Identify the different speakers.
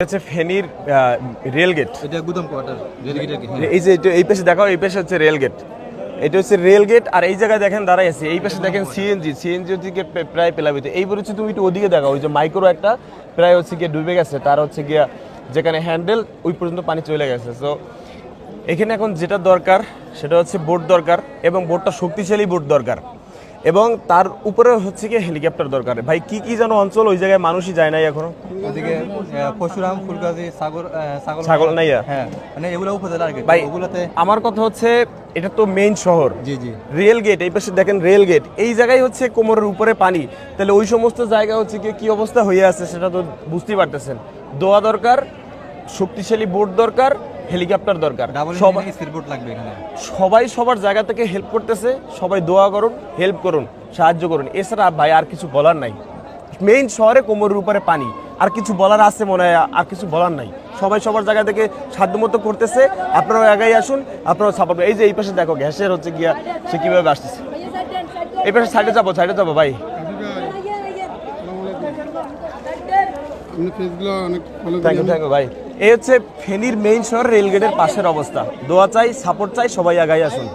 Speaker 1: হচ্ছে ফেনীর rail gate
Speaker 2: এটা গুদাম কোয়ার্টার রেলগেটের
Speaker 1: এই যে এই পাশে দেখাও এই পাশে হচ্ছে রেল গেট এটা হচ্ছে রেল গেট আর এই জায়গায় দেখেন দাঁড়াই আছে এই পাশে দেখেন সিএনজি সিএনজি হচ্ছে প্রায়- পেলাবিতে। এইবার হচ্ছে তুমি একটু ওদিকে দেখাও ওই যে মাইক্রো একটা প্রায় হচ্ছে গিয়ে ডুবে গেছে তার হচ্ছে গিয়া যেখানে হ্যান্ডেল ওই পর্যন্ত পানি চলে গেছে। সো এখানে এখন যেটা দরকার সেটা হচ্ছে বোট দরকার এবং বোটটা শক্তিশালী বোট দরকার। এবং তার উপরে হচ্ছে গিয়ে হেলিকপ্টার দরকার। ভাই কি কি যেন অঞ্চল ওই জায়গায় মানুষই যায় নাই এখনও?
Speaker 2: ওদিকে আহ, পরশুরাম ফুলগাজী সাগর ছাগল
Speaker 1: নাইয়া?
Speaker 2: হ্যাঁ মানে এগুলো উপজেলা আর কি।
Speaker 1: ভাই
Speaker 2: ওগুলোতে
Speaker 1: আমার কথা হচ্ছে এটা তো মেইন শহর।
Speaker 2: জি জি।
Speaker 1: রেল গেট এই পাশে দেখেন রেল গেট এই জায়গায় হচ্ছে কোমরের উপরে পানি। তাহলে ওই সমস্ত জায়গা হচ্ছে কি কি অবস্থা হয়ে আছে সেটা তো বুঝতেই পারতেছেন। দোয়া দরকার শক্তিশালী বোর্ড দরকার হেলিকপ্টার দরকার। সবাই
Speaker 2: স্পিড লাগবে এখানে।
Speaker 1: সবাই সবার জায়গা থেকে হেল্প করতেছে সবাই দোয়া করুন হেল্প করুন সাহায্য করুন। এছাড়া ভাই আর কিছু বলার নাই। মেইন শহরে কোমরের উপরে পানি। আর কিছু বলার আছে মনে হয় আর কিছু বলার নাই। সবাই সবার জায়গা থেকে সাধ্যমতো করতেছে। আপনারাও এগাই আসুন আপনারাও সাপোর্ট এই যে এই পাশে দেখো গ্যাসের হচ্ছে গিয়া সে কীভাবে আসতেছে। এই পাশে সাইডে যাব সাইডে যাব ভাই। থ্যাংক ইউ থ্যাংক ইউ ভাই। এই হচ্ছে ফেনীর মেইন শহর, রেলগেটের পাশের অবস্থা। দোয়া চাই সাপোর্ট চাই, সবাই আগাই আসুন।